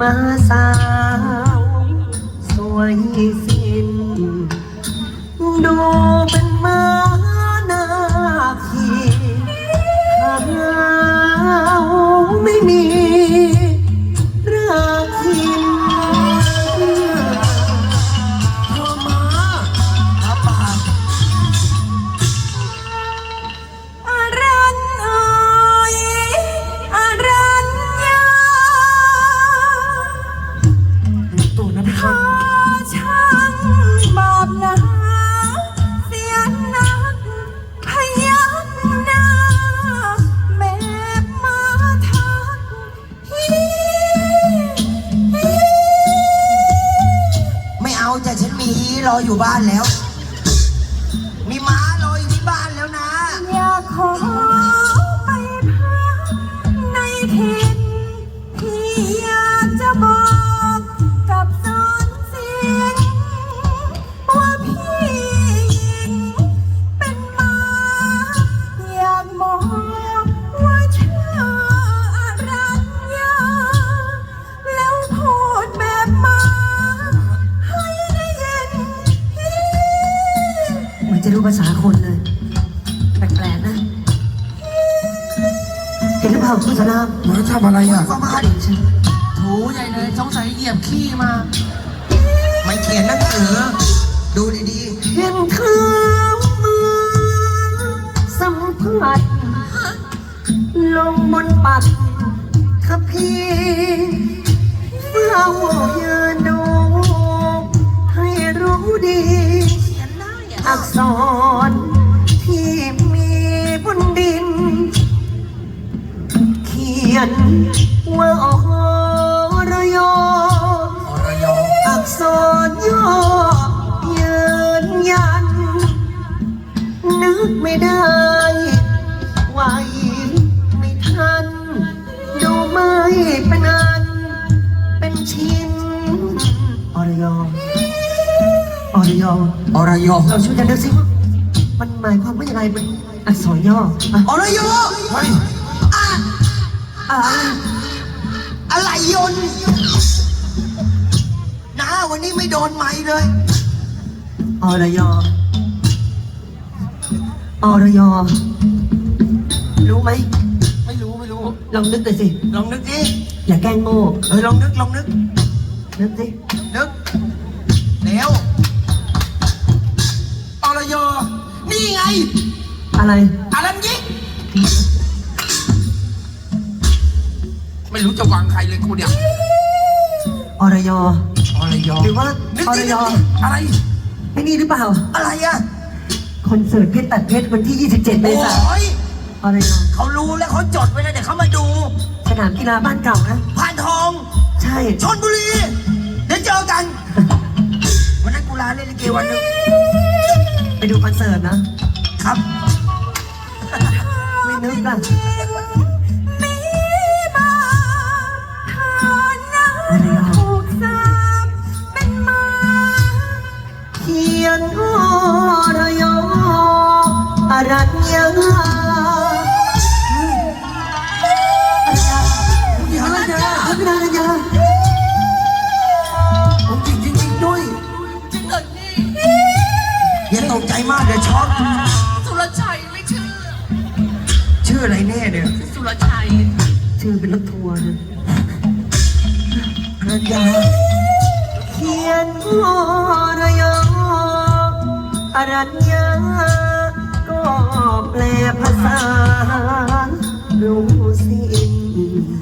มาสาว สวยสิ้นดู นมีรออยู่บ้านแล้ว มีม้ารออยู่ที่บ้านแล้วนะ อยากขอ ภาษาคนเลย แปลกๆนะ เห็นหรือเปล่าคุณสลามมาทำอะไรอะก็มาเห็ดินฉันถูใหญ่เลยสงสัยเหยียบขี้มา ไม่เขียนหนังสือ ดูดีเห็นเธอมือสัมผัสลงบนปักถ้าพี่ ออรยอเราช่วยกันดูสิว่ามันหมายความว่ายังไงมันอักษรย่ออะอรยอเฮ้ยอะอะไรอะไรยนต์นะวันนี้ไม่โดนไม้เลย อรยออรยอรู้ไหมไม่รู้ไม่รู้ ลองนึกเลยสิ ลองนึกดิอย่าแกล้งโง่เออลองนึกลองนึกนึกสินึกแล้ว นี่ไงอะไร อารันยิกไม่รู้จะวางใครเลยกูเนี่ยอรยออรยอหรือว่านึกอดิรนึยกอดิอะไรไม่นี่หรือเปล่า อะไรอะคอนเสิร์ตเพชรตัดเพชรวันที่ 27 เมโอ้ษายนยอรยอเขารู้แล้วเขาจดไว้แล้วเดี๋ยวเขามาดูสนามกีฬาบ้านเก่านะ ผ่านทอง ใช่ ชนบุรี เดี๋ยวเจอกัน วันนั้นกูลาเล่นลิเกวันหนึง ไปดูคอนเสิร์ตนะ ครับ ไม่นึกล่ะ ช็อกสุรชัยไม่เชื่อชื่ออะไรแน่เนี่ยสุรชัย ชื่อเป็นรถทัวร์นะอรัญญาเขียนอรยออรัญญาก็แปลภาษารู้สิ้น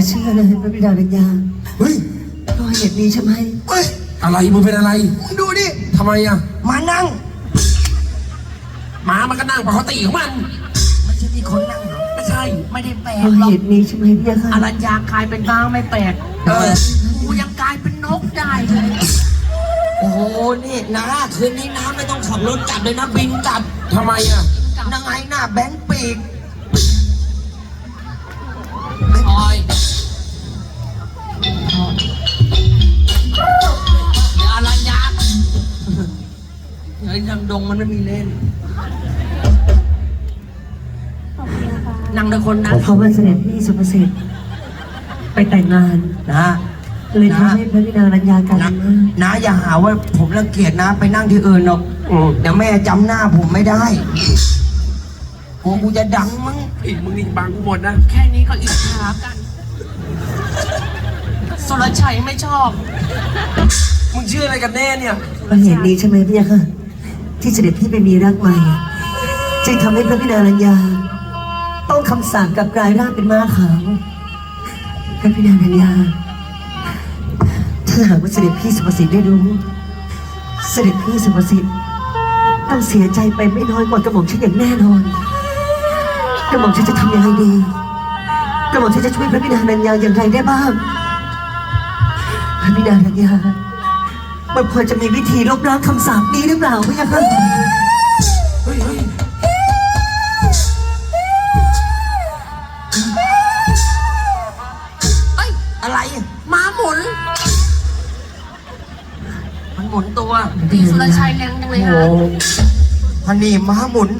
จะเชื่อเลยพระบิดาปัญญาเฮ้ยเพราะเหตุนี้ใช่ไหมเฮ้ยอะไรมึงเป็นอะไรมึงดูดิทำไมอะมานั่งหมามันก็นั่งปกติของมันไม่ใช่ที่คนนั่งเหรอไม่ใช่ใช่ ไม่ได้แปลเพกราะหรอกเหตุนี้ใช่ไหมพี่ยะอค่ะรัญญากลายเป็นม้าไม่แปลกเออกูยังกลายเป็นนกได้เลยโอ้โหนี่นะคืนนี้น้าไม่ต้องขับรถกลับเลยนะบินกลับทำไมอะนางไงหน้าแบงค์ปีกคอย เฮ้ยทางดงมันไม่มีเล่นนั่งแต่คนนั้นเพราะว่าเสด็จพี่สุภสิทธิ์ไปแต่งงาน นะเลยทำให้พระบิดารัญญาการนะมากนะอย่าหาว่าผมรังเกียจนะ ไปนั่งที่อื่นหรอกเดี๋ยวแม่จำหน้าผมไม่ได้กลัวกูจะดังมั้งอีกมึงนี่บางกูหมดนะ แค่นี้ก็อิจฉากัน สุรชัยไม่ชอบ มึงชื่ออะไรกันแน่เนี่ยเพราะเหตุนี้ใช่ไหมพี่ยะค่ะ ที่เสด็จพี่ไปมีรักใหม่ จึงทำให้พระบิดารัญญา ต้องคำสั่งกับกลายร่างเป็นม้าขาวพระบิดารัญญา ถ้าหากว่าเสด็จพี่สุภสิทธิ์ได้รู้ เสด็จพี่สุภสิทธิ์ต้องเสียใจไปไม่น้อยกว่ากระหม่อมฉันอย่างแน่นอน กระหม่อมฉันจะทำยังไงดี กระหม่อมฉันจะช่วยพระบิดารัญญาอย่างไรได้บ้างพระบิดารัญญา มันพอจะมีวิธีลบล้างคำสาปนี้หรือเปล่าพี่ยะค่ะเฮ้ยเฮ้ยเอ้ยอะไรม้าหมุน มันหมุนตัวตีสุรชัยแรงจังเลยฮะพันนี่ม้าหมุน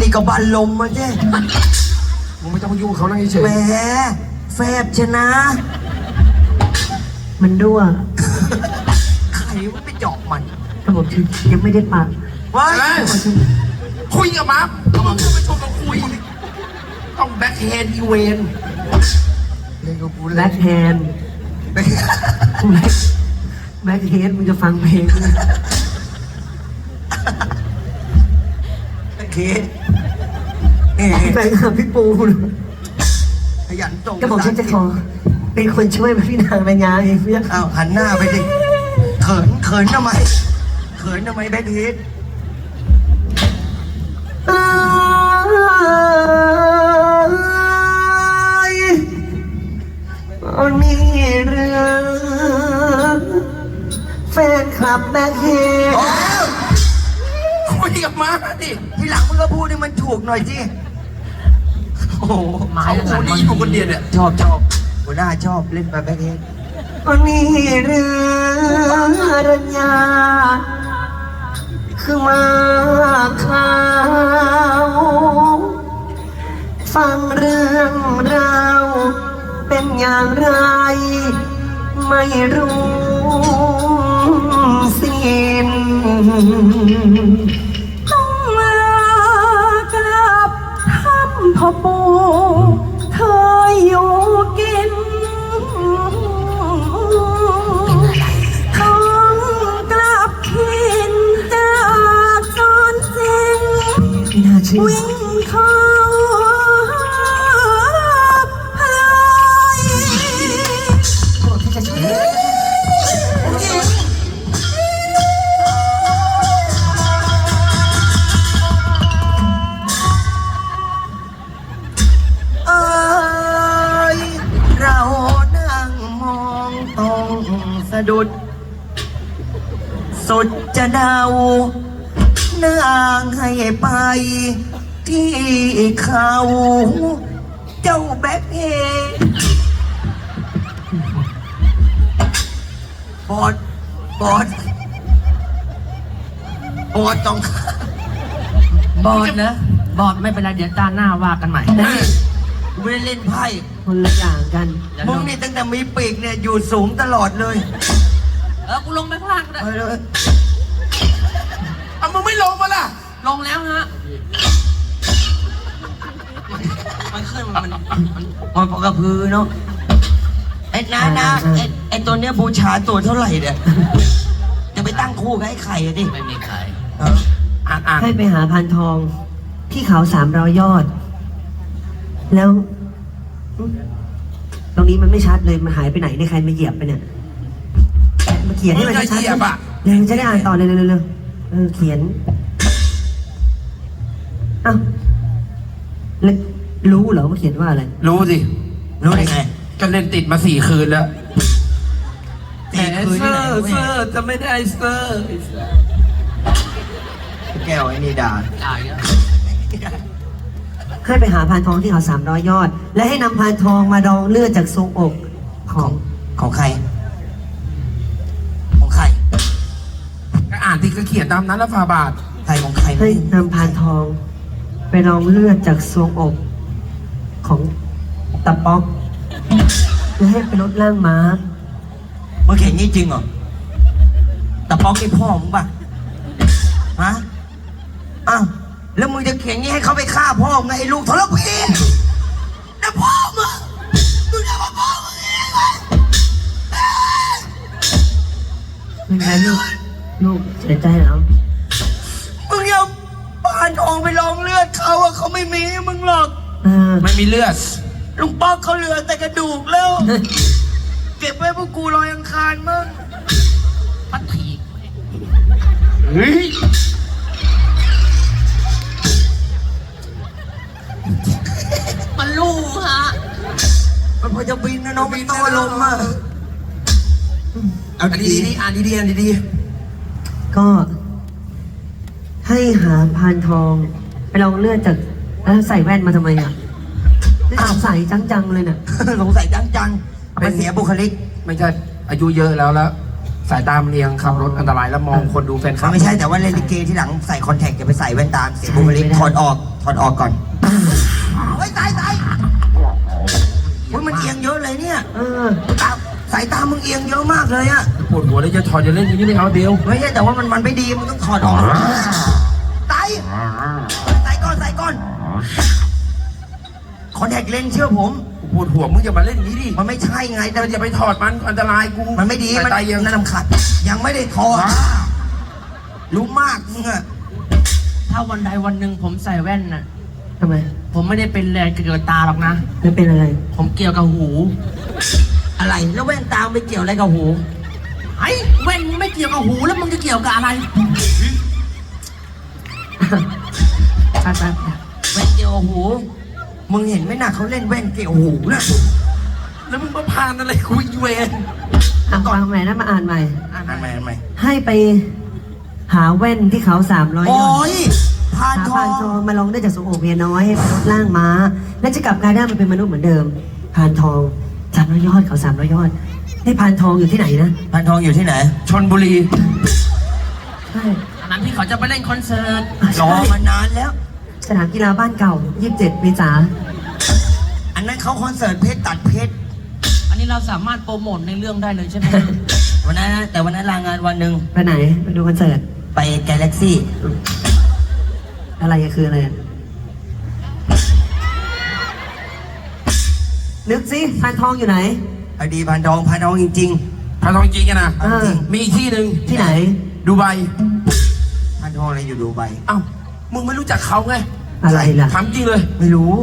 นี่ก็บันลมมาเจ้มึงไม่ต้องยุ่งเขานั่งเฉยแหมแฟบชนะ มันรั่ว ใครมันไปเจาะมันกระบอกฉันยังไม่ได้ปากว้ายคุยกับมาเขาบอกจะไปชมมาคุย ต้องแบ็คแฮนด์อีเวนเล่นกับกูแบล็คแฮนด์แบล็คแบล็คเฮดมึงจะฟังเพลงโอเคเอ๊ะแฟนคลับพี่ปูขยันตรงกระบอกฉันจะขอเป็นคนช่วยพี่นางรัญญาเองพี่ยะค่ะอ้าวหันหน้าไปดิเขินเขินทำไม เขินทำไมแบ็คเฮดเอ้ยอันนี้เรื่องแฟนคลับแบล็คเฮดโอ้ยคุยกับมาดิทีหลังมึงก็พูดให้มันถูกหน่อยสิโอ้โหไม้เขาขนาดคุยอยู่คนเดียวเนี่ยชอบชอบหัวหน้าชอบเล่นแบบแบ็คเฮ ดอันนี้เรื่องรัญญา คือมาข่าวฟังเรื่องราวเป็นอย่างไร ไม่รู้สิ้นต้องลากลับถ้ำพ่อปู ชื่อวิ่งเข้าพลายบอกที่จะช่วยเอ้ยเรานั่งมองตรงสะดุด สุดจะเดานาง ให้ไป ที่เขา เจ้าแบ็คเฮดบอดบอดบอดต้อง บอดนะบอดไม่เป็นไรเดี๋ยวตาหน้าว่ากันใหม่กูไม่ได้เล่นไพ่คนละอย่างกันมึงนี่ตั้งแต่มีปีกเนี่ยอยู่สูงตลอดเลยเออกูลงไปข้างล่างก็ได้ เอาเลยเอามึงไม่ลงมาล่ะ ลงแล้วฮะ มันขึ้นมันมันมันมันพอกระพือเนาะไอ้นานาไอ้ไอ้ตัวเนี้ยบูชาตัวเท่าไหร่เนี่ยจะไปตั้งคู่กับไอ้ไข่อะดิไม่มีใครเอออ่านอ่านให้ไปหาพานทองที่เขาสามร้อยยอด แล้วอืมตรงนี้มันไม่ชัดเลย มันหายไปไหนเนี่ยใครมาเหยียบไปเนี่ยมาเขียนให้มันมึงจะชัดเหยียบอะๆเร็วจะได้อ่านต่อเร็วๆเร็วๆเออเขียนเอ้าแล้วรู้เหรอว่าเขียนว่าอะไร รู้สิรู้ได้ไงก็เล่นติดมาสี่คืนแล้วตีคืนเซที่อไหนร์เว้เซอยร์จะไม่ได้เซอร์แก้วไอ้นี่ด่าตายแล้วให้ไปหาพานทองที่เขาสามร้อยยอด และให้นำพานทองมาดองเลือดจากทรวงอกขขอองงของใคร ของใครก็อ่านที่ก็เขียนตามนั้นแล้วฟาบาทใครของใครให้นำพานทอง ไปดองเลือดจากทรวงอกของตะป๊อกและให้ไปลดร่างม้า มึงเขียนงี้จริงเหรอตะป๊อกนี่พ่อมึงป่ะฮะ อ้าว แล้วมึงจะเขียนงี้ให้เขาไปฆ่าพ่อมึงไงไอ้ลูกทรพีนะพ่อมึงมึงจะมาพ่อมึงเองไหมไม่เป็นไรลูก ลูกเสียใจเหรอมึงอย่าปานทองไปลองเลือดเขาอะเขาไม่มีให้มึงหรอกเออไม่มีเลือด ลุงป๊อกเขาเหลือแต่กระดูกแล้ว เก็บไว้พวกกูลอยอังคารมั้งปัดถีบเฮ้ยมันรู้ฮะ มันพอจะบินนะน้องมันต้องอารมณ์อะเอาอ่านดีดีๆอ่านดีๆอ่านดีก็ ให้หาพานทองไปลองเลือดจากแล้วใส่แว่นมาทำไมอะนี่สงสัยจังๆเลยเนี่ยๆสงสัยจังจังๆมันเสียบุคลิกๆไม่ใช่อายุเยอะแล้วแล้ว สายตามนเรียงขับรถอันตรายแล้วมองคนดูแฟนคลัมับนไม่ใช่แต่ว่าเล่นลิเกที่หลังใส่คอนแทคอย่าไปใส่แว่นตาเสียบุคลิกไม่ได้ถอดออก ถอดออกก่อนเฮ้ยตายตายเฮ้ยมันเอียงเยอะเลยเนี่ยเออตาสายตามึงเอียงเยอะมากเลยอะปวดหัวเลยจะถอดจะเล่นอย่างนี้ไม่เอาเดียว ไม่ใช่แต่ว่ามันมันไม่ดี มันต้องถอดออกตาย ใส่ก่อนใส่ก่อนคอนแทคเลนส์เชื่อผมปวดหัวมึงจะมาเล่นอย่างนี้ดิมันไม่ใช่ไงแต่แต่อย่าไปถอดมันอันตรายกูมันไม่ดีสายมันตาเอียังนั่นลำขัด ยังไม่ได้ถอดรู้มากมึงอะถ้าวันใดวันหนึ่งผมใส่แว่นน่ะ ทำไม ผมไม่ได้เป็นแรงเกี่ยวกับตาหรอกนะ ไม่เป็นอะไร ผมเกี่ยวกับหู อะไร แล้วแว่นตาไปเกี่ยวอะไรกับหู ไอ้แว่นไม่เกี่ยวกับหูแล้วมึงจะเกี่ยวกับอะไร ไปไปไปแว่นเกี่ยวกับหูมึงเห็นไหมน่ะเขาเล่นแว่นเกี่ยวหูน่ะแล้วมึงมาพานอะไรกูอีเวนอะฟังใหม่นะมาอ่านใหม่ อ่านใหม่อ่านใหม่ให้ไปหาแว่นที่เขาสามร้อยยโอ้อดยพานหาทอพานงทองมาลองได้จากสมโอเมียน้อยให้ไปลดร่างม้า และจะกลับกลายได้มาเป็นมนุษย์เหมือนเดิม พานทองสามร้อยยอดเขาสามร้อยยอดให้พานทองอยู่ที่ไหนนะพานทองอยู่ที่ไหน ชนบุรี ใช่อันนั้นที่เขาจะไปเล่นคอนเสิร์ต รอมานานแล้ว สนามกีฬาบ้านเก่า 27เมษาอันนั้นเขาคอนเสิร์ตเพชรตัดเพชรอันนี้เราสามารถโปรโมทในเรื่องได้เลยใช่ไหม วันนั้นนะแต่วันนั้นลางานวันหนึ่งไปไหนไปดูคอนเสิร์ต ไปกาแล็กซี่อะไรอะคืออะไรอะนึกสิพานทองอยู่ไหน อดีพานทองพานทองจริง พานทองจริงกันนะเออ มีอีกที่หนึ่งที่ไหน ดูไบๆพานทองอะไรอยู่ดูไบเอ้ามึงไม่รู้จักเขาไง อะไรล่ะ ถามจริงเลยไม่รู้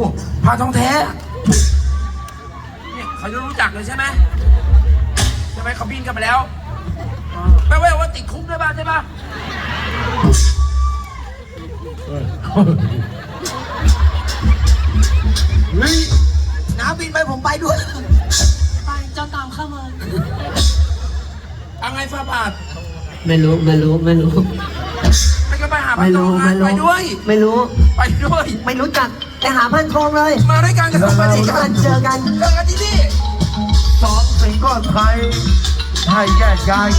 พานทองแท้เนี่ยเขาจะรู้จักเลยใช่ไหมใช่ไหมเขาบินกันไปแล้วแปลว่าว่าติดคุกด้วยป่ะใช่ป่ะเฮ้ยน้าบินไปผมไปด้วย ไปเจ้าตามเข้ามา เอาไงฟาบาท ไม่รู้ ไม่รู้ ไม่รู้ ไปกันไปหาพัไม่นทอรู้งไม่นะไปรู้ด้วย ไม่รู้ ไปด้วย ไม่รู้จักไปหาพันทองเลยมาด้วยกันกับมาดิเจอกันเจอกัน เจอกันที่นี่ สองสิ่งก้อนไทยให้แยกย้ายกัน